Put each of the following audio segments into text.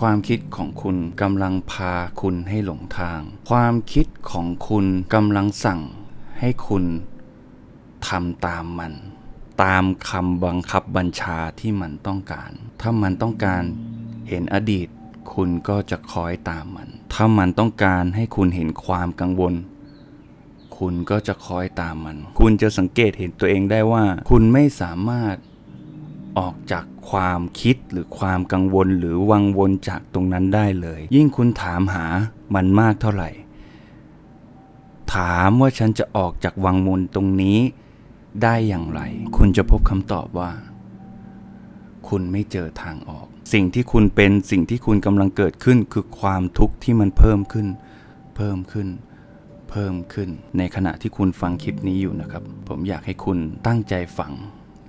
ความคิดของคุณกำลังพาคุณให้หลงทาง ความคิดของคุณกำลังสั่งให้คุณทำตามมัน ตามคำบังคับบัญชาที่มันต้องการ ถ้ามันต้องการเห็นอดีต คุณก็จะคอยตามมัน ถ้ามันต้องการให้คุณเห็นความกังวล คุณก็จะคอยตามมัน คุณจะสังเกตเห็นตัวเองได้ว่า คุณไม่สามารถออกจาก ความคิดหรือความกังวลหรือวังวนจากตรงนั้นได้เลย ยิ่งคุณถามหามันมากเท่าไหร่ ถามว่าฉันจะออกจากวังวนตรงนี้ได้อย่างไร คุณจะพบคำตอบว่า คุณไม่เจอทางออก สิ่งที่คุณเป็นสิ่งที่คุณกำลังเกิดขึ้นคือความทุกข์ที่มันเพิ่มขึ้น เพิ่มขึ้น เพิ่มขึ้น ในขณะที่คุณฟังคลิปนี้อยู่นะครับ ผมอยากให้คุณตั้งใจฟัง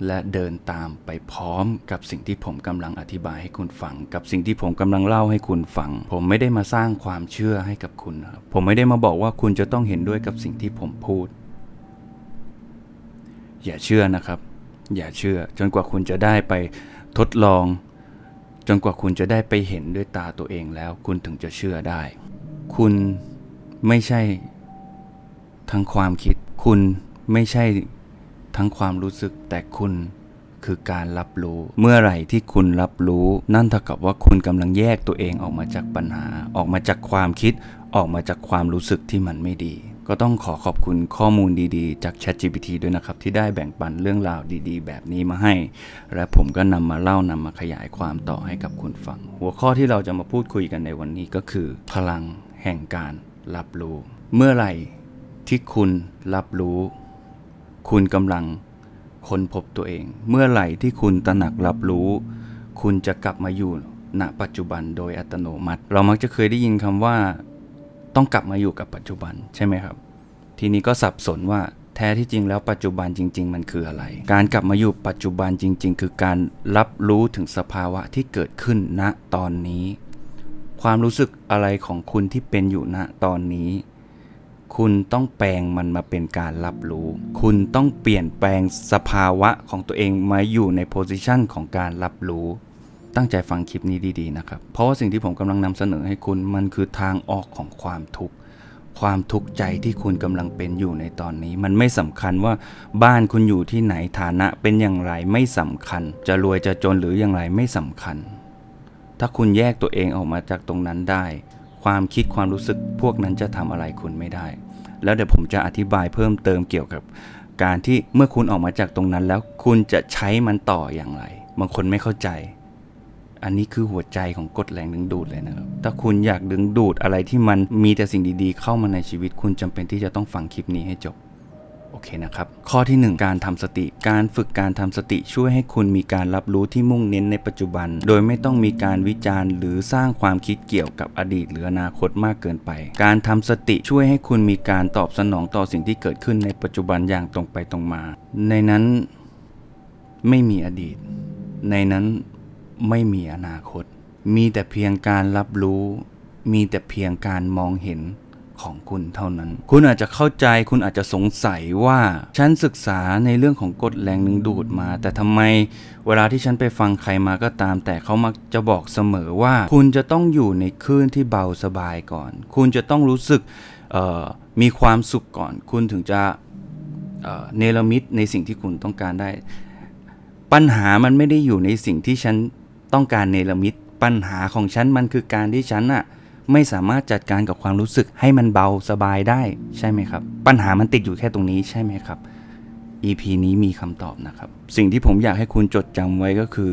และเดินตามไปพร้อมกับสิ่งที่ผมกำลังอธิบายให้คุณฟัง กับสิ่งที่ผมกำลังเล่าให้คุณฟัง ผมไม่ได้มาสร้างความเชื่อให้กับคุณครับผมไม่ได้มาบอกว่าคุณจะต้องเห็นด้วยกับสิ่งที่ผมพูด อย่าเชื่อนะครับ อย่าเชื่อ จนกว่าคุณจะได้ไปทดลอง จนกว่าคุณจะได้ไปเห็นด้วยตาตัวเองแล้ว คุณถึงจะเชื่อได้ คุณไม่ใช่ทั้งความคิด คุณไม่ใช่ ทั้งความรู้สึกแต่คุณคือการรับรู้ เมื่อไหร่ที่คุณรับรู้ นั่นเท่ากับว่าคุณกำลังแยกตัวเองออกมาจากปัญหา ออกมาจากความคิด ออกมาจากความรู้สึกที่มันไม่ดี ก็ต้องขอขอบคุณข้อมูลดีๆ จาก ChatGPT ด้วยนะครับ ที่ได้แบ่งปันเรื่องราวดีๆ แบบนี้มาให้ และผมก็นำมาเล่านำมาขยายความต่อให้กับคุณฟัง หัวข้อที่เราจะมาพูดคุยกันในวันนี้ก็คือ พลังแห่งการรับรู้ เมื่อไหร่ที่คุณรับรู้ คุณกำลังค้นพบตัวเอง เมื่อไหร่ที่คุณตระหนักรับรู้ คุณจะกลับมาอยู่ณปัจจุบันโดยอัตโนมัติ เรามักจะเคยได้ยินคำว่า ต้องกลับมาอยู่กับปัจจุบันใช่ไหมครับ ทีนี้ก็สับสนว่าแท้ที่จริงแล้วปัจจุบันจริง ๆ มันคืออะไร การกลับมาอยู่ปัจจุบันจริง ๆ คือการรับรู้ถึงสภาวะที่เกิดขึ้นณตอนนี้ ความรู้สึกอะไรของคุณที่เป็นอยู่ณตอนนี้ คุณต้องแปลงมันมาเป็นการรับรู้ คุณต้องเปลี่ยนแปลงสภาวะของตัวเองมาอยู่ในโพสิชันของการรับรู้ ตั้งใจฟังคลิปนี้ดีๆนะครับ เพราะว่าสิ่งที่ผมกำลังนำเสนอให้คุณมันคือทางออกของความทุกข์ ความทุกข์ใจที่คุณกำลังเป็นอยู่ในตอนนี้ มันไม่สำคัญว่าบ้านคุณอยู่ที่ไหนฐานะเป็นอย่างไรไม่สำคัญ จะรวยจะจนหรืออย่างไรไม่สำคัญ ถ้าคุณแยกตัวเองออกมาจากตรงนั้นได้ ความคิดความรู้สึกพวกนั้นจะทำอะไรคุณไม่ได้ แล้วเดี๋ยวผมจะอธิบายเพิ่มเติมเกี่ยวกับการที่เมื่อคุณออกมาจากตรงนั้นแล้วคุณจะใช้มันต่ออย่างไร บางคนไม่เข้าใจ อันนี้คือหัวใจของกฎแรงดึงดูดเลยนะครับ ถ้าคุณอยากดึงดูดอะไรที่มันมีแต่สิ่งดีๆ เข้ามาในชีวิต คุณจำเป็นที่จะต้องฟังคลิปนี้ให้จบ โอเคนะครับ ข้อที่ 1 การทำสติ การฝึกการทำสติช่วยให้คุณมีการรับรู้ที่มุ่งเน้นในปัจจุบัน โดยไม่ต้องมีการวิจารณ์ หรือสร้างความคิดเกี่ยวกับอดีตหรืออนาคตมากเกินไป การทำสติช่วยให้คุณมีการตอบสนองต่อสิ่งที่เกิดขึ้นในปัจจุบันอย่างตรงไปตรงมา ในนั้นไม่มีอดีต ในนั้นไม่มีอนาคต มีแต่เพียงการรับรู้ มีแต่เพียงการมองเห็น ของคุณเท่านั้น คุณอาจจะเข้าใจคุณอาจจะสงสัยว่า ฉันศึกษาในเรื่องของกฎแรงดึงดูดมา แต่ทำไมเวลาที่ฉันไปฟังใครมาก็ตาม แต่เขามักจะบอกเสมอว่า คุณจะต้องอยู่ในคลื่นที่เบาสบายก่อน คุณจะต้องรู้สึกมีความสุขก่อน คุณถึงจะเอ่อเนรมิตในสิ่งที่คุณต้องการได้ ปัญหามันไม่ได้อยู่ในสิ่งที่ฉันต้องการเนรมิตปัญหาของฉันมันคือการที่ฉันอะ ไม่สามารถจัดการกับความรู้สึกให้มันเบาสบายได้ใช่ไหมครับ ปัญหามันติดอยู่แค่ตรงนี้ใช่ไหมครับ EP นี้มีคำตอบนะครับ สิ่งที่ผมอยากให้คุณจดจำไว้ก็คือ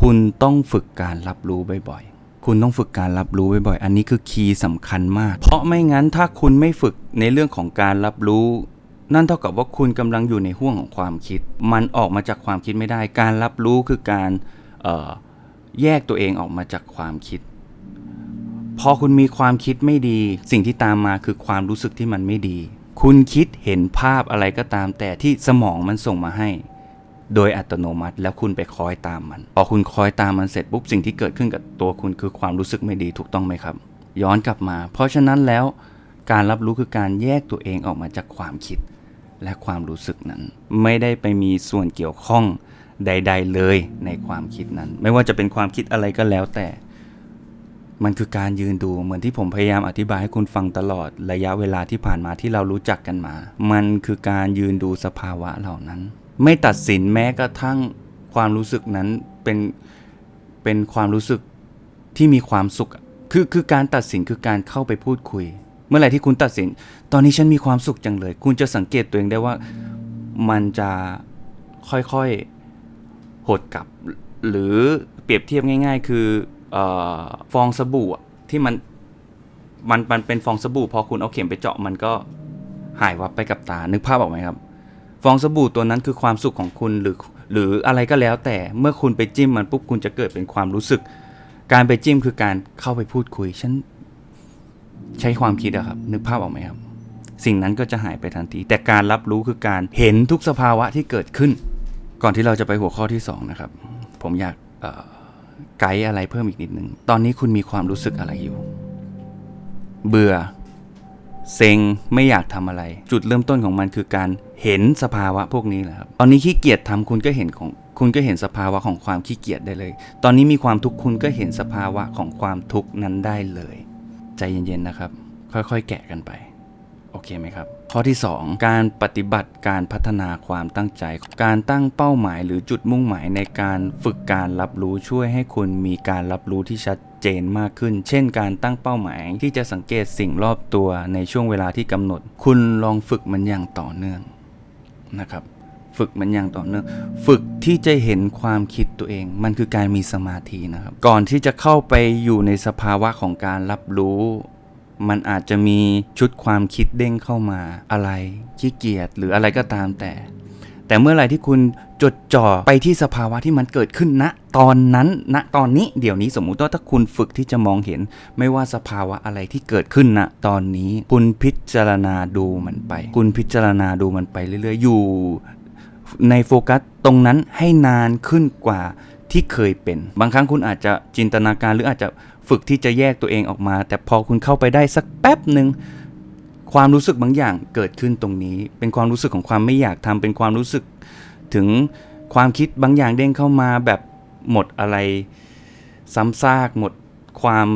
คุณต้องฝึกการรับรู้บ่อยๆ คุณต้องฝึกการรับรู้บ่อยๆ อันนี้คือคีย์สำคัญมาก เพราะไม่งั้นถ้าคุณไม่ฝึกในเรื่องของการรับรู้นั่นเท่ากับว่าคุณกำลังอยู่ในห่วงของความคิด มันออกมาจากความคิดไม่ได้ การรับรู้คือการแยกตัวเองออกมาจากความคิด พอคุณมีความคิดไม่ดี สิ่งที่ตามมาคือความรู้สึกที่มันไม่ดี คุณคิดเห็นภาพอะไรก็ตามแต่ที่สมองมันส่งมาให้ โดยอัตโนมัติแล้วคุณไปคอยตามมัน พอคุณคอยตามมันเสร็จปุ๊บสิ่งที่เกิดขึ้นกับตัวคุณคือความรู้สึกไม่ดีถูกต้องไหมครับ ย้อนกลับมา เพราะฉะนั้นแล้วการรับรู้คือการแยกตัวเองออกมาจากความคิด และความรู้สึกนั้น ไม่ได้ไปมีส่วนเกี่ยวข้องใด ๆ เลยในความคิดนั้น ไม่ว่าจะเป็นความคิดอะไรก็แล้วแต่ มันคือการยืนดูเหมือนที่ผมพยายามอธิบายให้คุณฟังตลอดระยะเวลาที่ผ่านมาที่เรารู้จักกันมา มันคือการยืนดูสภาวะเหล่านั้น ไม่ตัดสินแม้กระทั่งความรู้สึกนั้นเป็นเป็นความรู้สึกที่มีความสุข คือคือการตัดสินคือการเข้าไปพูดคุย เมื่อไหร่ที่คุณตัดสิน ตอนนี้ฉันมีความสุขจังเลย คุณจะสังเกตตัวเองได้ว่ามันจะค่อยๆหดกลับ หรือเปรียบเทียบง่าย ๆ คือ ฟองสบู่ที่มันมันมันเป็นฟองสบู่พอคุณเอาเข็มไปเจาะมันก็หายวับไปกับตา นึกภาพออกไหมครับ ฟองสบู่ตัวนั้นคือความสุขของคุณหรือหรืออะไรก็แล้วแต่เมื่อคุณไปจิ้มมันปุ๊บคุณจะเกิดเป็นความรู้สึก การไปจิ้มคือการเข้าไปพูดคุย ฉันใช้ความคิดอะครับ นึกภาพออกไหมครับ สิ่งนั้นก็จะหายไปทันที แต่การรับรู้คือการเห็นทุกสภาวะที่เกิดขึ้น ก่อนที่เราจะไปหัวข้อที่2นะครับ ผมอยากอ ไกด์อะไรเพิ่มอีกนิดหนึ่งตอนนี้คุณมีความรู้สึกอะไรอยู่ เบื่อ เซ็งไม่อยากทำอะไร จุดเริ่มต้นของมันคือการเห็นสภาวะพวกนี้แหละครับตอนนี้ขี้เกียจทำคุณก็เห็นของคุณก็เห็นสภาวะของความขี้เกียจได้เลย ตอนนี้มีความทุกข์คุณก็เห็นสภาวะของความทุกข์นั้นได้เลย ใจเย็นๆนะครับ ค่อยๆ แกะกันไป โอเคไหมครับ ข้อที่ 2 การปฏิบัติการพัฒนาความตั้งใจ การตั้งเป้าหมายหรือจุดมุ่งหมายในการฝึกการรับรู้ช่วยให้คุณมีการรับรู้ที่ชัดเจนมากขึ้น เช่น การตั้งเป้าหมายที่จะสังเกตสิ่งรอบตัวในช่วงเวลาที่กำหนด คุณลองฝึกมันอย่างต่อเนื่องนะครับ ฝึกมันอย่างต่อเนื่อง ฝึกที่จะเห็นความคิดตัวเอง มันคือการมีสมาธินะครับ ก่อนที่จะเข้าไปอยู่ในสภาวะของการรับรู้ มันอาจจะมีชุดความคิดเด้งเข้ามาอะไรขี้เกียจหรืออะไรก็ตามแต่ แต่เมื่อไหร่ที่คุณจดจ่อไปที่สภาวะที่มันเกิดขึ้นณตอนนั้นณตอนนี้เดี๋ยวนี้สมมุติว่าถ้าคุณฝึกที่จะมองเห็น ไม่ว่าสภาวะอะไรที่เกิดขึ้นณตอนนี้ คุณพิจารณาดูมันไป คุณพิจารณาดูมันไปเรื่อยๆอยู่ในโฟกัสตรงนั้นให้นานขึ้นกว่า ที่เคยเป็น บางครั้งคุณอาจจะจินตนาการหรืออาจจะฝึกที่จะแยกตัวเองออกมา แต่พอคุณเข้าไปได้สักแป๊บหนึ่งความรู้สึกบางอย่างเกิดขึ้นตรงนี้ เป็นความรู้สึกของความไม่อยากทำเป็นความรู้สึกถึงความคิดบางอย่างเด้งเข้ามาแบบหมดอะไร ซ้ำซากหมดความ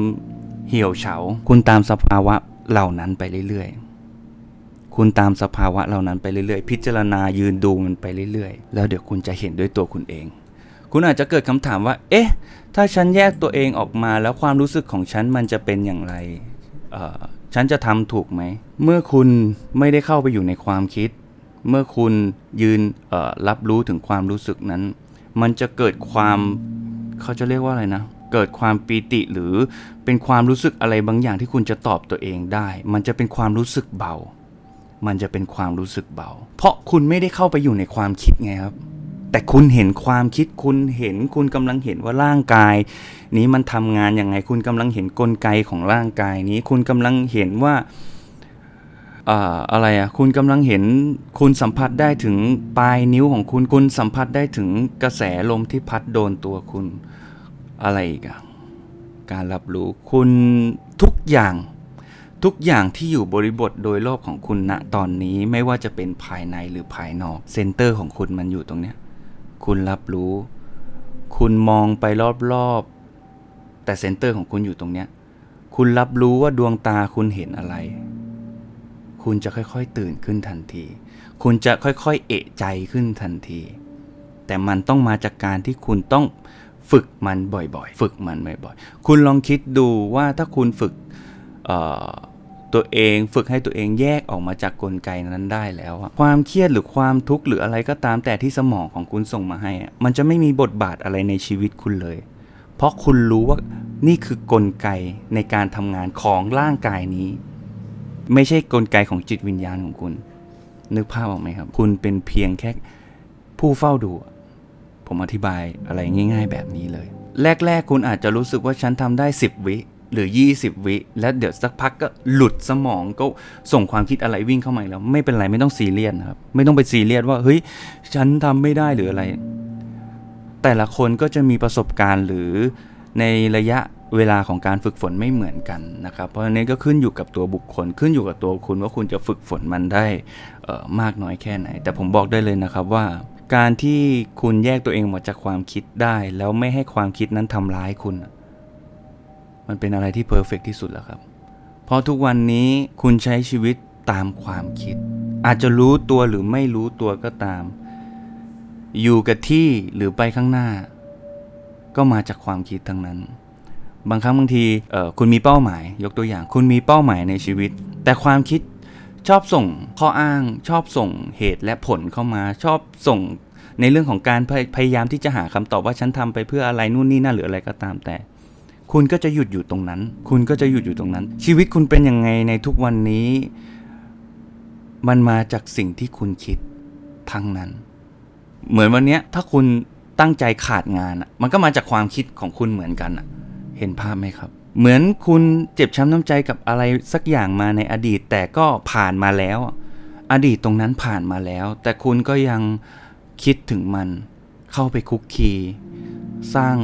เหี่ยวเฉา คุณตามสภาวะเหล่านั้นไปเรื่อยๆ คุณตามสภาวะเหล่านั้นไปเรื่อยๆ พิจารณายืนดูมันไปเรื่อยๆ แล้วเดี๋ยวคุณจะเห็นด้วยตัวคุณเอง คุณอาจจะเกิดคำถามว่า เอ๊ะ ถ้าฉันแยกตัวเองออกมาแล้วความรู้สึกของฉันมันจะเป็นอย่างไรเอ่อฉันจะทำถูกไหม เมื่อคุณไม่ได้เข้าไปอยู่ในความคิด เมื่อคุณยืนเอ่อรับรู้ถึงความรู้สึกนั้น มันจะเกิดความเขาจะเรียกว่าอะไรนะ เกิดความปีติหรือเป็นความรู้สึกอะไรบางอย่างที่คุณจะตอบตัวเองได้ มันจะเป็นความรู้สึกเบา มันจะเป็นความรู้สึกเบา เพราะคุณไม่ได้เข้าไปอยู่ในความคิดไงครับ แต่คุณเห็นความคิดคุณเห็นคุณกำลังเห็นว่าร่างกาย นี้มันทำงานยังไง คุณกำลังเห็นกลไกของร่างกายนี้ คุณกำลังเห็นว่าอ่าอะไรอะคุณกำลังเห็นคุณสัมผัสได้ถึงปลายนิ้วของคุณคุณสัมผัสได้ถึงกระแสลมที่พัดโดนตัวคุณอะไรอีกอะการรับรู้คุณทุกอย่างทุกอย่างที่อยู่บริบทโดยรอบของคุณณตอนนี้ไม่ว่าจะเป็นภายในหรือภายนอก เซนเตอร์ของคุณมันอยู่ตรงเนี้ย คุณรับรู้ คุณมองไปรอบๆ แต่เซนเตอร์ของคุณอยู่ตรงเนี้ย คุณรับรู้ว่าดวงตาคุณเห็นอะไร คุณจะค่อยๆตื่นขึ้นทันที คุณจะค่อยๆเอะใจขึ้นทันที แต่มันต้องมาจากการที่คุณต้องฝึกมันบ่อยๆ ฝึกมันบ่อยๆ คุณลองคิดดูว่าถ้าคุณฝึกเอ่อ ตัวเอง ฝึกให้ตัวเองแยกออกมาจากกลไกนั้นได้แล้วความเครียดหรือความทุกข์หรืออะไรก็ตามแต่ที่สมองของคุณส่งมาให้มันจะไม่มีบทบาทอะไรในชีวิตคุณเลย เพราะคุณรู้ว่านี่คือกลไกในการทำงานของร่างกายนี้ ไม่ใช่กลไกของจิตวิญญาณของคุณ นึกภาพออกไหมครับ คุณเป็นเพียงแค่ผู้เฝ้าดู ผมอธิบายอะไรง่าย ๆ แบบนี้เลย แรก ๆ คุณอาจจะรู้สึกว่าฉันทำได้ 10 วิ หรือ 20 วิ แล้วเดี๋ยวสักพักก็หลุดสมองก็ส่งความคิดอะไรวิ่งเข้ามาแล้ว ไม่เป็นไรไม่ต้องซีเรียสนะครับ ไม่ต้องไปซีเรียสว่าเฮ้ยฉันทำไม่ได้หรืออะไร แต่ละคนก็จะมีประสบการณ์หรือในระยะเวลาของการฝึกฝนไม่เหมือนกันนะครับ เพราะฉะนั้นก็ขึ้นอยู่กับตัวบุคคล ขึ้นอยู่กับตัวคุณว่าคุณจะฝึกฝนมันได้มากน้อยแค่ไหน แต่ผมบอกได้เลยนะครับว่า การที่คุณแยกตัวเองออกจากความคิดได้ แล้วไม่ให้ความคิดนั้นทำร้ายคุณ มันเป็นอะไรที่เพอร์เฟกที่สุดแล้วครับ เพราะทุกวันนี้คุณใช้ชีวิตตามความคิด อาจจะรู้ตัวหรือไม่รู้ตัวก็ตาม อยู่กับที่หรือไปข้างหน้า ก็มาจากความคิดทั้งนั้น บางครั้งบางทีคุณมีเป้าหมาย ยกตัวอย่าง คุณมีเป้าหมายในชีวิต แต่ความคิดชอบส่งข้ออ้าง ชอบส่งเหตุและผลเข้ามา ชอบส่งในเรื่องของการพยพยายามที่จะหาคำตอบว่าฉันทำไปเพื่ออะไรนู่นนี่นั่นหรืออะไรก็ตามแต่ คุณก็จะหยุดอยู่ตรงนั้น คุณก็จะหยุดอยู่ตรงนั้น ชีวิตคุณเป็นยังไงในทุกวันนี้ มันมาจากสิ่งที่คุณคิดทั้งนั้น เหมือนวันนี้ถ้าคุณตั้งใจขาดงานมันก็มาจากความคิดของคุณเหมือนกันเห็นภาพไหมครับ เหมือนคุณเจ็บช้ำน้ำใจกับอะไรสักอย่างมาในอดีต แต่ก็ผ่านมาแล้ว อดีตตรงนั้นผ่านมาแล้ว แต่คุณก็ยังคิดถึงมัน เข้าไปคุกคี สร้าง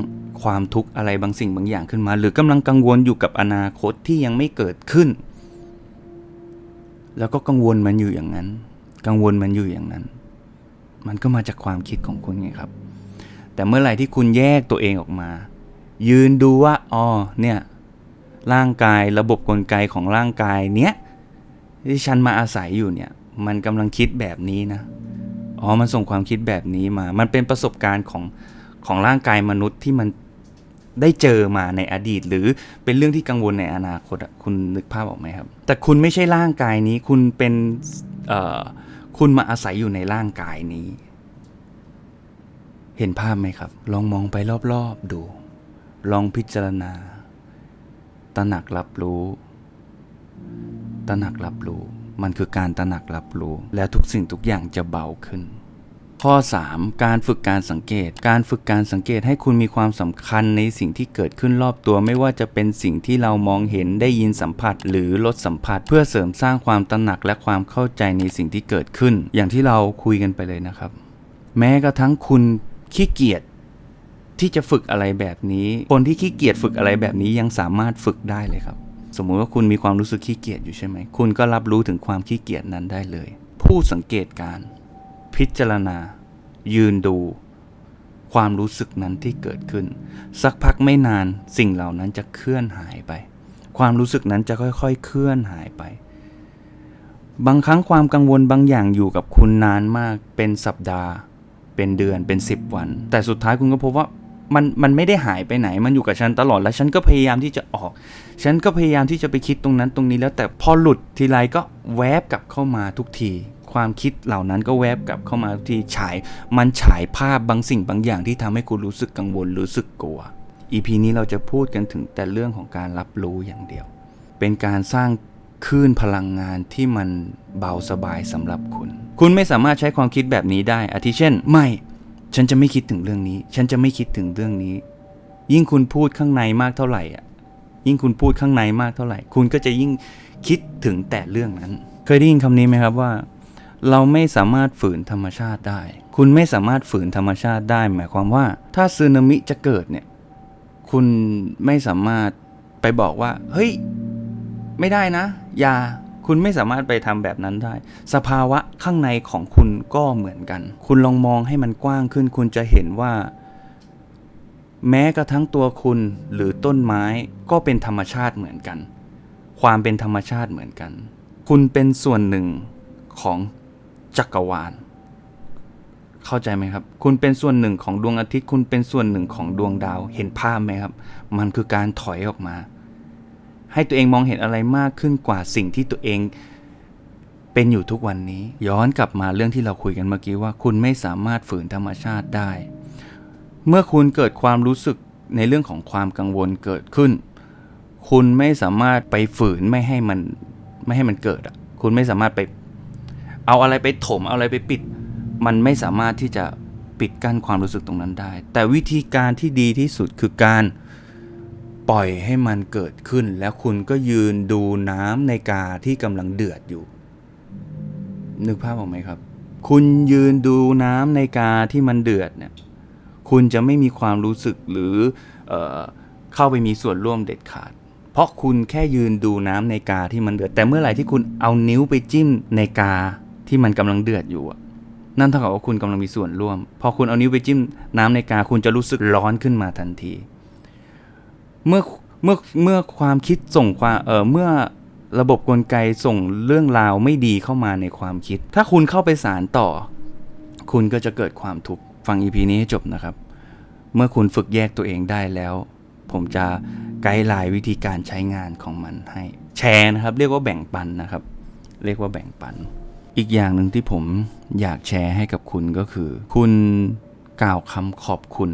ความทุกข์อะไรบางสิ่งบางอย่างขึ้นมา หรือกำลังกังวลอยู่กับอนาคตที่ยังไม่เกิดขึ้น แล้วก็กังวลมันอยู่อย่างนั้น กังวลมันอยู่อย่างนั้น มันก็มาจากความคิดของคุณไงครับ แต่เมื่อไหร่ที่คุณแยกตัวเองออกมา ยืนดูว่าอ๋อเนี่ยร่างกายระบบกลไกของร่างกายเนี้ยที่ฉันมาอาศัยอยู่เนี่ย มันกำลังคิดแบบนี้นะอ๋อมันส่งความคิดแบบนี้มา มันเป็นประสบการณ์ของของร่างกายมนุษย์ที่มัน ได้เจอมาในอดีต หรือเป็นเรื่องที่กังวลในอนาคตคุณนึกภาพออกไหมครับ แต่คุณไม่ใช่ร่างกายนี้ คุณเป็นคุณมาอาศัยอยู่ในร่างกายนี้ เห็นภาพไหมครับ ลองมองไปรอบๆดู ลองพิจารณา ตระหนักรับรู้ ตระหนักรับรู้ มันคือการตระหนักรับรู้ แล้วทุกสิ่งทุกอย่างจะเบาขึ้น ข้อ 3 การฝึกการสังเกต การฝึกการสังเกตให้คุณมีความสำคัญในสิ่งที่เกิดขึ้นรอบตัวไม่ว่าจะเป็นสิ่งที่เรามองเห็นได้ยินสัมผัส หรือลดสัมผัส เพื่อเสริมสร้างความตระหนักและความเข้าใจในสิ่งที่เกิดขึ้น อย่างที่เราคุยกันไปเลยนะครับ แม้กระทั่งคุณขี้เกียจที่จะฝึกอะไรแบบนี้ คนที่ขี้เกียจฝึกอะไรแบบนี้ยังสามารถฝึกได้เลยครับ สมมุติว่าคุณมีความรู้สึกขี้เกียจอยู่ใช่ไหม คุณก็รับรู้ถึงความขี้เกียจนั้นได้เลย ผู้สังเกตการ พิจารณา ยืนดู ความรู้สึกนั้นที่เกิดขึ้น สักพักไม่นานสิ่งเหล่านั้นจะเคลื่อนหายไป ความรู้สึกนั้นจะค่อยๆ เคลื่อนหายไป บางครั้งความกังวลบางอย่างอยู่กับคุณนานมากเป็นสัปดาห์ เป็นเดือนเป็น 10 วัน แต่สุดท้ายคุณก็พบว่ามันมันไม่ได้หายไปไหน มันอยู่กับฉันตลอด และฉันก็พยายามที่จะออก ฉันก็พยายามที่จะไปคิดตรงนั้นตรงนี้แล้ว แต่พอหลุดทีไรก็แวบกลับเข้ามาทุกที ความคิดเหล่านั้นก็แวบกลับเข้ามาทุกทีฉาย มันฉายภาพบางสิ่งบางอย่างที่ทำให้คุณรู้สึกกังวลรู้สึกกลัว EP นี้เราจะพูดกันถึงแต่เรื่องของการรับรู้อย่างเดียว เป็นการสร้างคลื่นพลังงานที่มันเบาสบายสำหรับคุณ คุณไม่สามารถใช้ความคิดแบบนี้ได้ อาทิเช่น ไม่ ฉันจะไม่คิดถึงเรื่องนี้ ฉันจะไม่คิดถึงเรื่องนี้ ยิ่งคุณพูดข้างในมากเท่าไหร่อะ ยิ่งคุณพูดข้างในมากเท่าไหร่ คุณก็จะยิ่งคิดถึงแต่เรื่องนั้น เคยได้ยินคำนี้ไหมครับว่า เราไม่สามารถฝืนธรรมชาติได้ คุณไม่สามารถฝืนธรรมชาติได้ หมายความว่า ถ้าสึนามิจะเกิดเนี่ย คุณไม่สามารถไปบอกว่า เฮ้ย ไม่ได้นะ อย่า คุณไม่สามารถไปทำแบบนั้นได้ สภาวะข้างในของคุณก็เหมือนกัน คุณลองมองให้มันกว้างขึ้น คุณจะเห็นว่า แม้กระทั่งตัวคุณหรือต้นไม้ก็เป็นธรรมชาติเหมือนกัน ความเป็นธรรมชาติเหมือนกัน คุณเป็นส่วนหนึ่งของ จักรวาล เข้าใจไหมครับ คุณเป็นส่วนหนึ่งของดวงอาทิตย์ คุณเป็นส่วนหนึ่งของดวงดาว เห็นภาพไหมครับ มันคือการถอยออกมา ให้ตัวเองมองเห็นอะไรมากขึ้นกว่าสิ่งที่ตัวเองเป็นอยู่ทุกวันนี้ ย้อนกลับมาเรื่องที่เราคุยกันเมื่อกี้ว่า คุณไม่สามารถฝืนธรรมชาติได้ เมื่อคุณเกิดความรู้สึกในเรื่องของความกังวลเกิดขึ้น คุณไม่สามารถไปฝืนไม่ให้มันไม่ให้มันเกิดอะ คุณไม่สามารถไป เอาอะไรไปถมเอาอะไรไปปิด มันไม่สามารถที่จะปิดกั้นความรู้สึกตรงนั้นได้ แต่วิธีการที่ดีที่สุดคือการปล่อยให้มันเกิดขึ้น แล้วคุณก็ยืนดูน้ำในกาที่กำลังเดือดอยู่ นึกภาพออกไหมครับ คุณยืนดูน้ำในกาที่มันเดือดเนี่ยคุณจะไม่มีความรู้สึกหรือเออเข้าไปมีส่วนร่วมเด็ดขาด เพราะคุณแค่ยืนดูน้ำในกาที่มันเดือด แต่เมื่อไหร่ที่คุณเอานิ้วไปจิ้มในกา ที่มันกำลังเดือดอยู่นั่นเท่ากับว่าคุณกำลังมีส่วนร่วม พอคุณเอานิ้วไปจิ้มน้ำในกาคุณจะรู้สึกร้อนขึ้นมาทันที เมื่อเมื่อเมื่อความคิดส่งความเออเมื่อระบบกลไกส่งเรื่องราวไม่ดีเข้ามาในความคิด ถ้าคุณเข้าไปสารต่อ คุณก็จะเกิดความทุกข์ฟังอีพีนี้ให้จบนะครับ เมื่อคุณฝึกแยกตัวเองได้แล้ว ผมจะไกด์ไลน์วิธีการใช้งานของมันให้ แชร์นะครับ เรียกว่าแบ่งปันนะครับ เรียกว่าแบ่งปัน อีกอย่างหนึ่งที่ผมอยากแชร์ให้กับคุณก็คือ คุณกล่าวคำขอบคุณ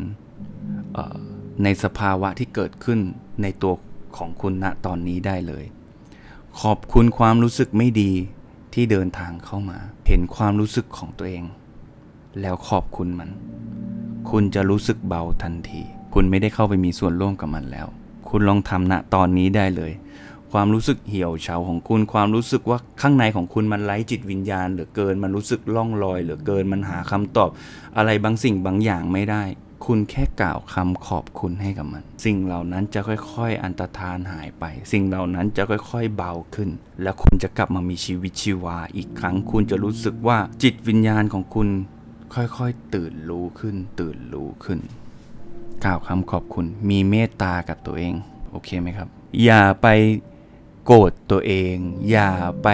ในสภาวะที่เกิดขึ้นในตัวของคุณณตอนนี้ได้เลย ขอบคุณความรู้สึกไม่ดีที่เดินทางเข้ามา เห็นความรู้สึกของตัวเอง แล้วขอบคุณมัน คุณจะรู้สึกเบาทันที คุณไม่ได้เข้าไปมีส่วนร่วมกับมันแล้ว คุณลองทำณตอนนี้ได้เลย ความรู้สึกเหี่ยวเฉาของคุณ ความรู้สึกว่าข้างในของคุณมันไร้จิตวิญญาณเหลือเกิน มันรู้สึกล่องลอยเหลือเกิน มันหาคำตอบ อะไรบางสิ่งบางอย่างไม่ได้ คุณแค่กล่าวคำขอบคุณให้กับมัน สิ่งเหล่านั้นจะค่อยๆ อันตรธานหายไป สิ่งเหล่านั้นจะค่อยๆ เบาขึ้น แล้วคุณจะกลับมามีชีวิตชีวาอีกครั้ง คุณจะรู้สึกว่าจิตวิญญาณของคุณ ค่อยๆ ตื่นรู้ขึ้น ตื่นรู้ขึ้น กล่าวคำขอบคุณ มีเมตตากับตัวเอง โอเคไหมครับ อย่าไป โกรธตัวเอง อย่าไป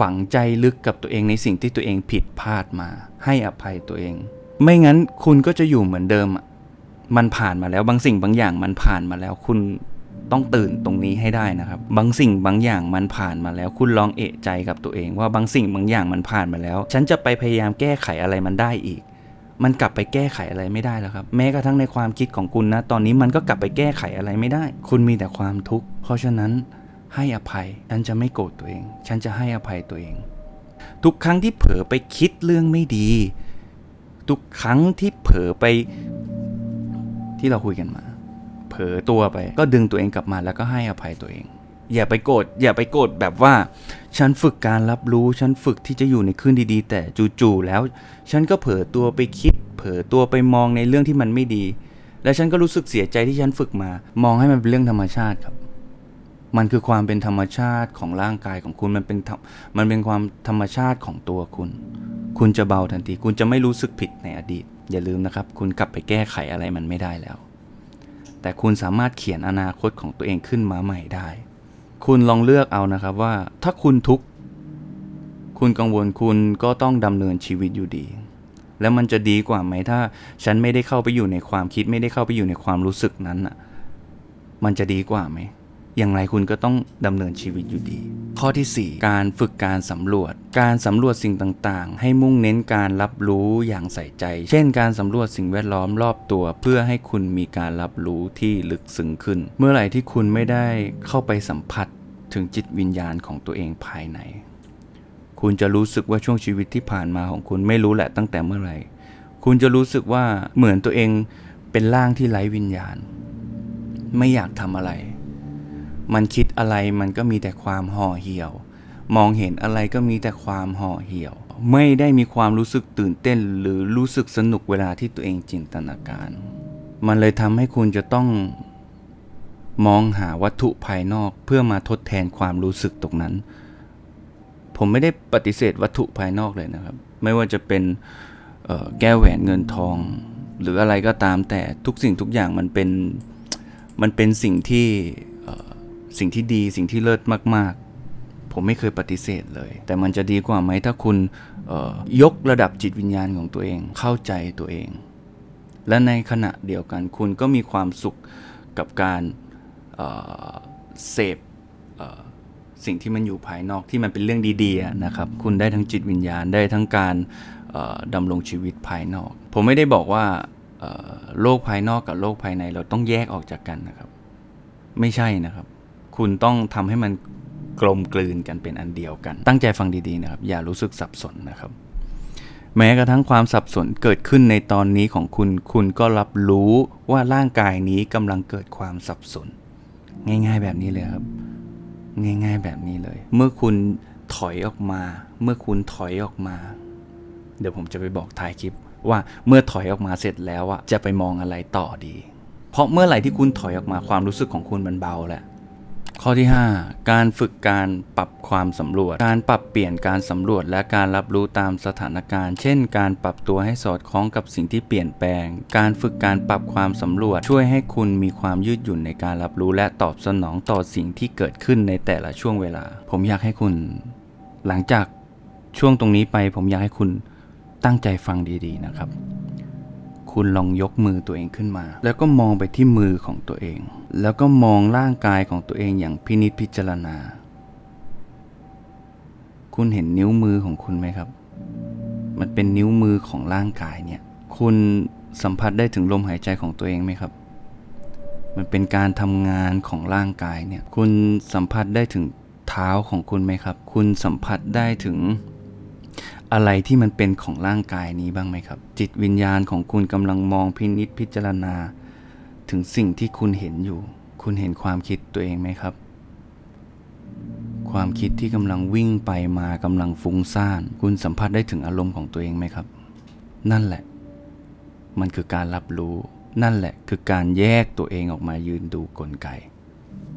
ฝังใจลึกกับตัวเองในสิ่งที่ตัวเองผิดพลาดมา ให้อภัยตัวเอง ไม่งั้นคุณก็จะอยู่เหมือนเดิมอะมันผ่านมาแล้วบางสิ่งบางอย่างมันผ่านมาแล้วคุณต้องตื่นตรงนี้ให้ได้นะครับ บางสิ่งบางอย่างมันผ่านมาแล้ว คุณลองเอะใจกับตัวเอง ว่าบางสิ่งบางอย่างมันผ่านมาแล้ว ฉันจะไปพยายามแก้ไขอะไรมันได้อีก มันกลับไปแก้ไขอะไรไม่ได้แล้วครับ แม้กระทั่งในความคิดของคุณนะ ตอนนี้มันก็กลับไปแก้ไขอะไรไม่ได้ คุณมีแต่ความทุกข์ เพราะฉะนั้นให้อภัย ฉันจะไม่โกรธตัวเอง ฉันจะให้อภัยตัวเอง ทุกครั้งที่เผลอไปคิดเรื่องไม่ดี ทุกครั้งที่เผลอไปที่เราคุยกันมา เผลอตัวไป ก็ดึงตัวเองกลับมาแล้วก็ให้อภัยตัวเอง อย่าไปโกรธอย่าไปโกรธแบบว่า ฉันฝึกการรับรู้ฉันฝึกที่จะอยู่ในคลื่นดีๆ แต่จู่ๆแล้ว ฉันก็เผลอตัวไปคิด เผลอตัวไปมองในเรื่องที่มันไม่ดี และฉันก็รู้สึกเสียใจที่ฉันฝึกมา มองให้มันเป็นเรื่องธรรมชาติครับ มันคือความเป็นธรรมชาติของร่างกายของคุณมันเป็นมันเป็นความธรรมชาติของตัวคุณ คุณจะเบาทันที คุณจะไม่รู้สึกผิดในอดีต อย่าลืมนะครับ คุณกลับไปแก้ไขอะไรมันไม่ได้แล้วแต่คุณสามารถเขียนอนาคตของตัวเองขึ้นมาใหม่ได้ คุณลองเลือกเอานะครับว่าถ้าคุณทุกข์คุณกังวลคุณก็ต้องดำเนินชีวิตอยู่ดี แล้วมันจะดีกว่าไหมถ้าฉันไม่ได้เข้าไปอยู่ในความคิดไม่ได้เข้าไปอยู่ในความรู้สึกนั้นอะ มันจะดีกว่าไหม อย่างไรคุณก็ต้องดำเนินชีวิตอยู่ดี ข้อที่ 4 การฝึกการสำรวจ การสำรวจสิ่งต่างๆ ให้มุ่งเน้นการรับรู้อย่างใส่ใจ เช่น การสำรวจสิ่งแวดล้อมรอบตัว เพื่อให้คุณมีการรับรู้ที่ลึกซึ้งขึ้น เมื่อไหร่ที่คุณไม่ได้เข้าไปสัมผัสถึงจิตวิญญาณของตัวเองภายใน คุณจะรู้สึกว่าช่วงชีวิตที่ผ่านมาของคุณไม่รู้แหละตั้งแต่เมื่อไหร่ คุณจะรู้สึกว่าเหมือนตัวเองเป็นร่างที่ไร้วิญญาณ ไม่อยากทำอะไร มันคิดอะไรมันก็มีแต่ความห่อเหี่ยว มองเห็นอะไรก็มีแต่ความห่อเหี่ยว ไม่ได้มีความรู้สึกตื่นเต้น หรือรู้สึกสนุกเวลาที่ตัวเองจินตนาการ มันเลยทำให้คุณจะต้องมองหาวัตถุภายนอกเพื่อมาทดแทนความรู้สึกตรงนั้น ผมไม่ได้ปฏิเสธวัตถุภายนอกเลยนะครับ ไม่ว่าจะเป็นแก้วแหวนเงินทอง หรืออะไรก็ตามแต่ทุกสิ่งทุกอย่างมันเป็นมันเป็นสิ่งที่ สิ่งที่ดีสิ่งที่เลิศมากๆ ผมไม่เคยปฏิเสธเลย แต่มันจะดีกว่าไหมถ้าคุณยกระดับจิตวิญญาณของตัวเอง เข้าใจตัวเอง และในขณะเดียวกันคุณก็มีความสุขกับการเเสพสิ่งที่มันอยู่ภายนอกที่มันเป็นเรื่องดีๆนะครับ คุณได้ทั้งจิตวิญญาณได้ทั้งการดำรงชีวิตภายนอก ผมไม่ได้บอกว่าโลกภายนอกกับโลกภายในเราต้องแยกออกจากกันนะครับ ไม่ใช่นะครับ คุณต้องทำให้มันกลมกลืนกันเป็นอันเดียวกัน ตั้งใจฟังดีๆนะครับ อย่ารู้สึกสับสนนะครับ แม้กระทั่งความสับสนเกิดขึ้นในตอนนี้ของคุณ คุณก็รับรู้ว่าร่างกายนี้กำลังเกิดความสับสน ง่าย ๆ แบบนี้เลยครับ ง่าย ๆ แบบนี้เลย เมื่อคุณถอยออกมา เมื่อคุณถอยออกมา เดี๋ยวผมจะไปบอกท้ายคลิปว่าเมื่อถอยออกมาเสร็จแล้วอะจะไปมองอะไรต่อดี เพราะเมื่อไหร่ที่คุณถอยออกมาความรู้สึกของคุณมันเบาแล้ว ข้อที่ 5 การฝึกการปรับความสำรวจ การปรับเปลี่ยนการสำรวจและการรับรู้ตามสถานการณ์ เช่น การปรับตัวให้สอดคล้องกับสิ่งที่เปลี่ยนแปลง การฝึกการปรับความสำรวจ ช่วยให้คุณมีความยืดหยุ่นในการรับรู้และตอบสนองต่อสิ่งที่เกิดขึ้นในแต่ละช่วงเวลา ผมอยากให้คุณ หลังจากช่วงตรงนี้ไป ผมอยากให้คุณตั้งใจฟังดี ๆ นะครับ คุณลองยกมือตัวเองขึ้นมา แล้วก็มองไปที่มือของตัวเอง แล้วก็มองร่างกายของตัวเองอย่างพินิจพิจารณา คุณเห็นนิ้วมือของคุณไหมครับ มันเป็นนิ้วมือของร่างกายเนี่ย คุณสัมผัสได้ถึงลมหายใจของตัวเองไหมครับ มันเป็นการทำงานของร่างกายเนี่ย คุณสัมผัสได้ถึงเท้าของคุณไหมครับ คุณสัมผัสได้ถึง อะไรที่มันเป็นของร่างกายนี้บ้างไหมครับ จิตวิญญาณของคุณกำลังมองพินิจพิจารณา ถึงสิ่งที่คุณเห็นอยู่ คุณเห็นความคิดตัวเองไหมครับ ความคิดที่กำลังวิ่งไปมากำลังฟุ้งซ่าน คุณสัมผัสได้ถึงอารมณ์ของตัวเองไหมครับ นั่นแหละ มันคือการรับรู้ นั่นแหละคือการแยกตัวเองออกมายืนดูกลไก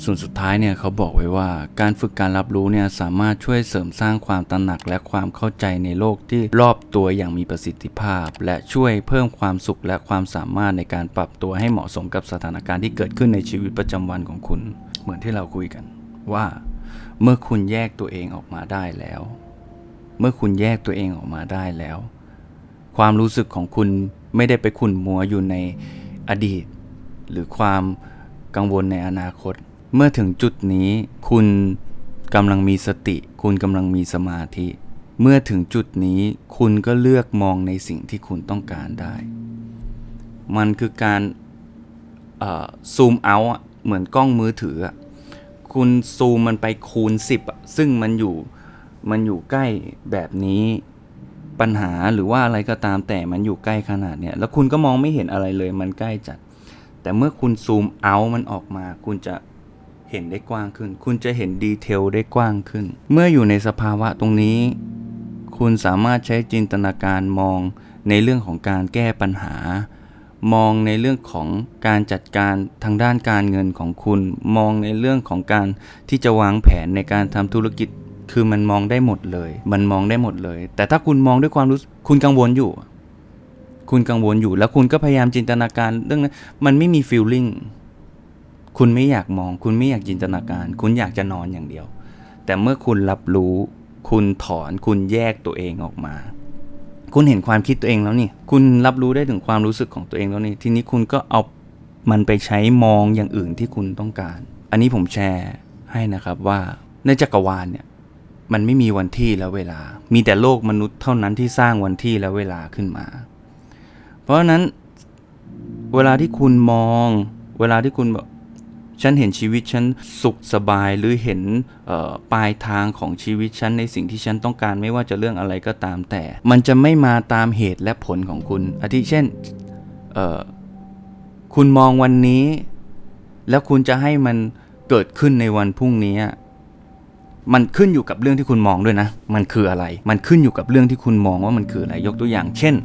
ส่วนสุดท้ายเนี่ยเขาบอกไว้ว่าการฝึกการรับรู้เนี่ยสามารถช่วยเสริมสร้างความตระหนักและความเข้าใจในโลกที่รอบตัวอย่างมีประสิทธิภาพ และช่วยเพิ่มความสุขและความสามารถในการปรับตัวให้เหมาะสมกับสถานการณ์ที่เกิดขึ้นในชีวิตประจำวันของคุณ เหมือนที่เราคุยกัน ว่า เมื่อคุณแยกตัวเองออกมาได้แล้ว เมื่อคุณแยกตัวเองออกมาได้แล้ว ความรู้สึกของคุณไม่ได้ไปขุ่นมัวอยู่ในอดีต หรือความกังวลในอนาคต เมื่อถึงจุดนี้คุณกำลังมีสติ คุณกำลังมีสมาธิ เมื่อถึงจุดนี้คุณก็เลือกมองในสิ่งที่คุณต้องการได้ มันคือการซูมเอาเหมือนกล้องมือถือ คุณซูมมันไปคูณ 10 ซึ่งมันอยู่มันอยู่ใกล้แบบนี้ปัญหาหรือว่าอะไรก็ตามแต่มันอยู่ใกล้ขนาดเนี้ยแล้วคุณก็มองไม่เห็นอะไรเลยมันใกล้จัด แต่เมื่อคุณซูมเอามันออกมา คุณจะ ห็นได้กว้างขึ้น คุณจะเห็นดีเทลได้กว้างขึ้น เมื่ออยู่ในสภาวะตรงนี้ คุณสามารถใช้จินตนาการมองในเรื่องของการแก้ปัญหา มองในเรื่องของการจัดการทางด้านการเงินของคุณ มองในเรื่องของการที่จะวางแผนในการทำธุรกิจ คือมันมองได้หมดเลย มันมองได้หมดเลย แต่ถ้าคุณมองด้วยความรู้สึกคุณกังวลอยู่ คุณกังวลอยู่ แล้วคุณก็พยายามจินตนาการเรื่องนั้น มันไม่มีฟีลลิ่ง คุณไม่อยากมอง คุณไม่อยากจินตนาการ คุณอยากจะนอนอย่างเดียว แต่เมื่อคุณรับรู้ คุณถอน คุณแยกตัวเองออกมา คุณเห็นความคิดตัวเองแล้วนี่ คุณรับรู้ได้ถึงความรู้สึกของตัวเองแล้วนี่ ทีนี้คุณก็เอามันไปใช้มองอย่างอื่นที่คุณต้องการ อันนี้ผมแชร์ให้นะครับว่าในจักรวาลเนี่ยมันไม่มีวันที่และเวลา มีแต่โลกมนุษย์เท่านั้นที่สร้างวันที่และเวลาขึ้นมา เพราะฉะนั้นเวลาที่คุณมอง เวลาที่คุณแบบ ฉันเห็นชีวิตฉันสุขสบายหรือเห็นปลายทางของชีวิตฉันในสิ่งที่ฉันต้องการไม่ว่าจะเรื่องอะไรก็ตามแต่ มันจะไม่มาตามเหตุและผลของคุณ อาทิเช่น คุณมองวันนี้ แล้วคุณจะให้มันเกิดขึ้นในวันพรุ่งนี้มันขึ้นอยู่กับเรื่องที่คุณมองด้วยนะ มันคืออะไร มันขึ้นอยู่กับเรื่องที่คุณมองว่ามันคืออะไร ยกตัวอย่าง เช่น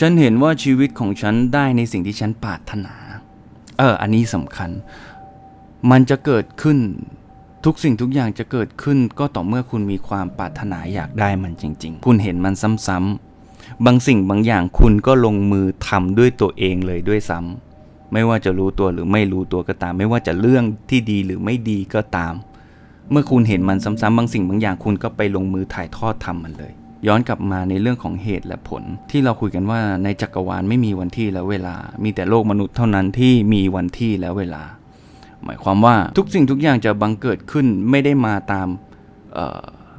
ฉันเห็นว่าชีวิตของฉันได้ในสิ่งที่ฉันปรารถนา เอออันนี้สำคัญ มันจะเกิดขึ้นทุกสิ่งทุกอย่างจะเกิดขึ้นก็ต่อเมื่อคุณมีความปรารถนาอยากได้มันจริง ๆ คุณเห็นมันซ้ำๆบางสิ่งบางอย่างคุณก็ลงมือทำด้วยตัวเองเลยด้วยซ้ำไม่ว่าจะรู้ตัวหรือไม่รู้ตัวก็ตาม ไม่ว่าจะเรื่องที่ดีหรือไม่ดีก็ตาม เมื่อคุณเห็นมันซ้ำๆบางสิ่งบางอย่างคุณก็ไปลงมือถ่ายทอดทำมันเลย ย้อนกลับมาในเรื่องของเหตุและผล ที่เราคุยกันว่าในจักรวาลไม่มีวันที่และเวลา มีแต่โลกมนุษย์เท่านั้นที่มีวันที่และเวลา หมายความว่าทุกสิ่งทุกอย่างจะบังเกิดขึ้นไม่ได้มาตาม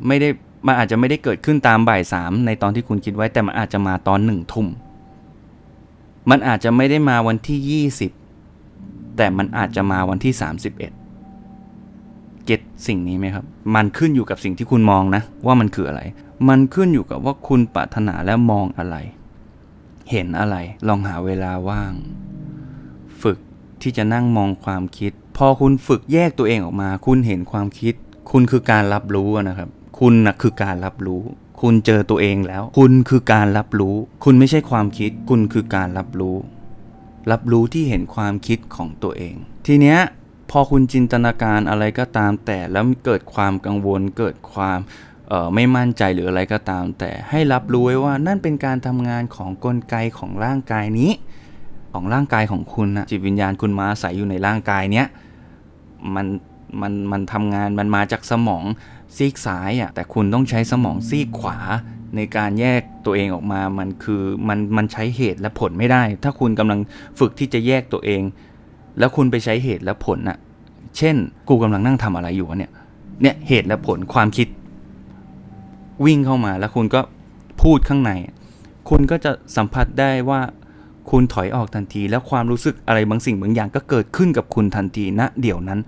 ไม่ได้มันอาจจะไม่ได้เกิดขึ้นตามบ่ายสามในตอนที่คุณคิดไว้แต่มันอาจจะมาตอนหนึ่งทุ่มมันอาจจะไม่ได้มาวันที่ยี่สิบแต่มันอาจจะมาวันที่สามสิบ เก็ตสิ่งนี้ไหมครับ มันขึ้นอยู่กับสิ่งที่คุณมองนะ ว่ามันคืออะไร มันขึ้นอยู่กับว่าคุณปรารถนาและมองอะไร เห็นอะไร ลองหาเวลาว่าง ฝึกที่จะนั่งมองความคิด พอคุณฝึกแยกตัวเองออกมา คุณเห็นความคิด คุณคือการรับรู้นะครับ คุณนะคือการรับรู้ คุณเจอตัวเองแล้ว คุณคือการรับรู้ คุณไม่ใช่ความคิด คุณคือการรับรู้ รับรู้ที่เห็นความคิดของตัวเอง ทีเนี้ย พอคุณจินตนาการอะไรก็ตามแต่แล้วเกิดความกังวลเกิดความไม่มั่นใจหรืออะไรก็ตาม แต่ให้รับรู้ไว้ว่านั่นเป็นการทำงานของกลไกของร่างกายนี้ ของร่างกายของคุณนะจิตวิญญาณคุณมาอาศัยอยู่ในร่างกายเนี้ยมันมันมันทำงานมันมาจากสมองซีกซ้ายอะ่ะแต่คุณต้องใช้สมองซีกขวา ในการแยกตัวเองออกมามันคือมันมันใช้เหตุและผลไม่ได้ ถ้าคุณกำลังฝึกที่จะแยกตัวเอง แล้วคุณไปใช้เหตุและผลน่ะ เช่น กูกำลังนั่งทำอะไรอยู่วะเนี่ย เนี่ยเหตุและผลความคิด วิ่งเข้ามาแล้วคุณก็พูดข้างใน คุณก็จะสัมผัสได้ว่าคุณถอยออกทันที แล้วความรู้สึกอะไรบางสิ่งบางอย่างก็เกิดขึ้นกับคุณทันทีณเดี๋ยวนั้น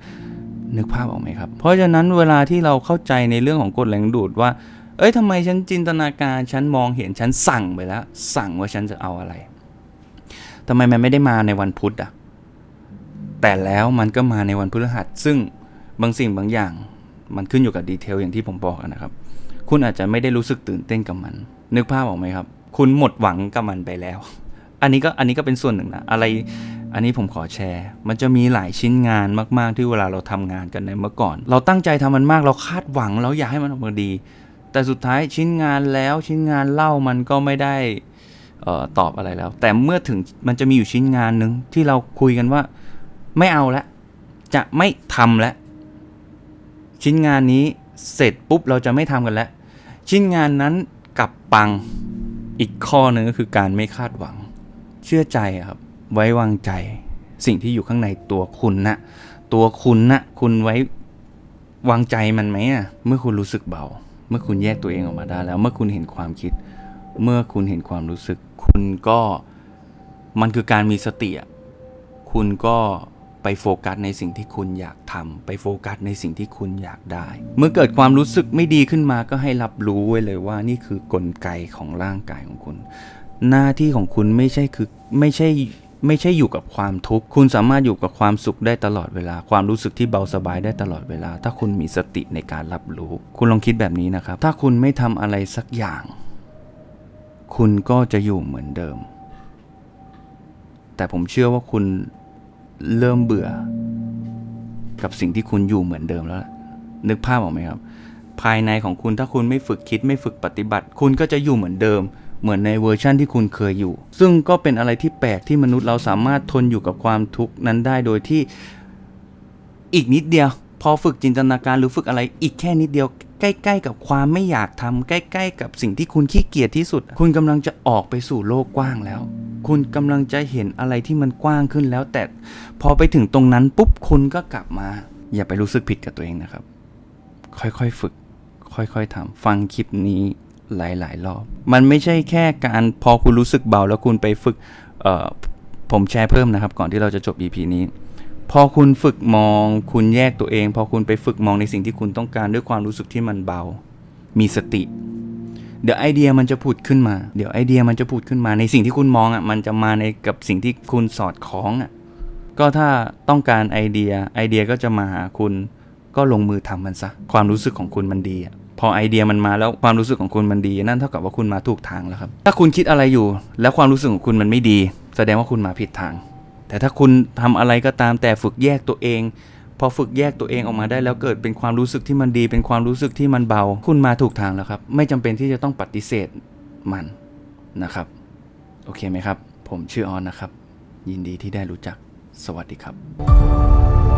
นึกภาพออกไหมครับ เพราะฉะนั้นเวลาที่เราเข้าใจในเรื่องของกฎแรงดูดว่า เอ้ยทำไมฉันจินตนาการฉันมองเห็นฉันสั่งไปแล้ว สั่งว่าฉันจะเอาอะไรทำไมมันไม่ได้มาในวันพุธอะ แต่แล้วมันก็มาในวันพฤหัส ซึ่งบางสิ่งบางอย่างมันขึ้นอยู่กับดีเทลอย่างที่ผมบอกนะครับ คุณอาจจะไม่ได้รู้สึกตื่นเต้นกับมัน นึกภาพออกไหมครับ คุณหมดหวังกับมันไปแล้ว อันนี้ก็อันนี้ก็เป็นส่วนหนึ่งนะ อะไร อันนี้ผมขอแชร์ มันจะมีหลายชิ้นงานมาก ๆ ที่เวลาเราทำงานกันในเมื่อก่อน เราตั้งใจทำมันมาก เราคาดหวัง เราอยากให้มันออกมาดี แต่สุดท้ายชิ้นงานแล้วชิ้นงานเล่ามันก็ไม่ได้ออตอบอะไรแล้ว แต่เมื่อถึงมันจะมีอยู่ชิ้นงานหนึ่งที่เราคุยกันว่า ไม่เอาละ จะไม่ทำแล้วชิ้นงานนี้เสร็จปุ๊บเราจะไม่ทำกันแล้ว ชิ้นงานนั้นกลับปังอีกข้อหนึ่งก็คือการไม่คาดหวัง เชื่อใจครับ ไว้วางใจ สิ่งที่อยู่ข้างในตัวคุณนะตัวคุณนะคุณไว้วางใจมันไหมอะเมื่อคุณรู้สึกเบา เมื่อคุณแยกตัวเองออกมาได้แล้ว เมื่อคุณเห็นความคิด เมื่อคุณเห็นความรู้สึก คุณก็มันคือการมีสติอะคุณก็ ไปโฟกัสในสิ่งที่คุณอยากทำไปโฟกัสในสิ่งที่คุณอยากได้ เมื่อเกิดความรู้สึกไม่ดีขึ้นมาก็ให้รับรู้ไว้เลยว่านี่คือกลไกของร่างกายของคุณ หน้าที่ของคุณไม่ใช่คือไม่ใช่ไม่ใช่อยู่กับความทุกข์ คุณสามารถอยู่กับความสุขได้ตลอดเวลา ความรู้สึกที่เบาสบายได้ตลอดเวลา ถ้าคุณมีสติในการรับรู้ คุณลองคิดแบบนี้นะครับ ถ้าคุณไม่ทำอะไรสักอย่าง คุณก็จะอยู่เหมือนเดิม แต่ผมเชื่อว่าคุณ เริ่มเบื่อ กับสิ่งที่คุณอยู่เหมือนเดิมแล้วล่ะนึกภาพออกไหมครับ ภายในของคุณถ้าคุณไม่ฝึกคิดไม่ฝึกปฏิบัติ คุณก็จะอยู่เหมือนเดิม เหมือนในเวอร์ชั่นที่คุณเคยอยู่ ซึ่งก็เป็นอะไรที่แปลกที่มนุษย์เราสามารถทนอยู่กับความทุกข์นั้นได้โดยที่อีกนิดเดียว พอฝึกจินตนาการหรือฝึกอะไรอีกแค่นิดเดียว ใกล้ ๆ กับความไม่อยากทำใกล้ ๆ กับสิ่งที่คุณขี้เกียจที่สุด คุณกำลังจะออกไปสู่โลกกว้างแล้ว คุณกำลังจะเห็นอะไรที่มันกว้างขึ้นแล้ว แต่พอไปถึงตรงนั้นปุ๊บคุณก็กลับมา อย่าไปรู้สึกผิดกับตัวเองนะครับ ค่อยๆฝึก ค่อยๆทำฟังคลิปนี้หลายๆรอบ มันไม่ใช่แค่การพอคุณรู้สึกเบาแล้วคุณไปฝึกผมแชร์เพิ่มนะครับ ก่อนที่เราจะจบ EP นี้ พอคุณฝึกมอง คุณแยกตัวเอง พอคุณไปฝึกมองในสิ่งที่คุณต้องการด้วยความรู้สึกที่มันเบา มีสติ เดี๋ยวไอเดียมันจะผุดขึ้นมา เดี๋ยวไอเดียมันจะผุดขึ้นมา ในสิ่งที่คุณมองอะ มันจะมาในกับสิ่งที่คุณสอดคล้องอะ ก็ถ้าต้องการไอเดีย ไอเดียก็จะมาหาคุณ ก็ลงมือทำมันซะ ความรู้สึกของคุณมันดีอะพอไอเดียมันมาแล้วความรู้สึกของคุณมันดี นั่นเท่ากับว่าคุณมาถูกทางแล้วครับ ถ้าคุณคิดอะไรอยู่ แล้วความรู้สึกของคุณมันไม่ดี แสดงว่าคุณมาผิดทาง แต่ถ้าคุณทำอะไรก็ตามแต่ฝึกแยกตัวเอง พอฝึกแยกตัวเองออกมาได้แล้วเกิดเป็นความรู้สึกที่มันดี เป็นความรู้สึกที่มันเบา คุณมาถูกทางแล้วครับ ไม่จำเป็นที่จะต้องปฏิเสธมันนะครับ โอเคไหมครับ ผมชื่อออนนะครับ ยินดีที่ได้รู้จัก สวัสดีครับ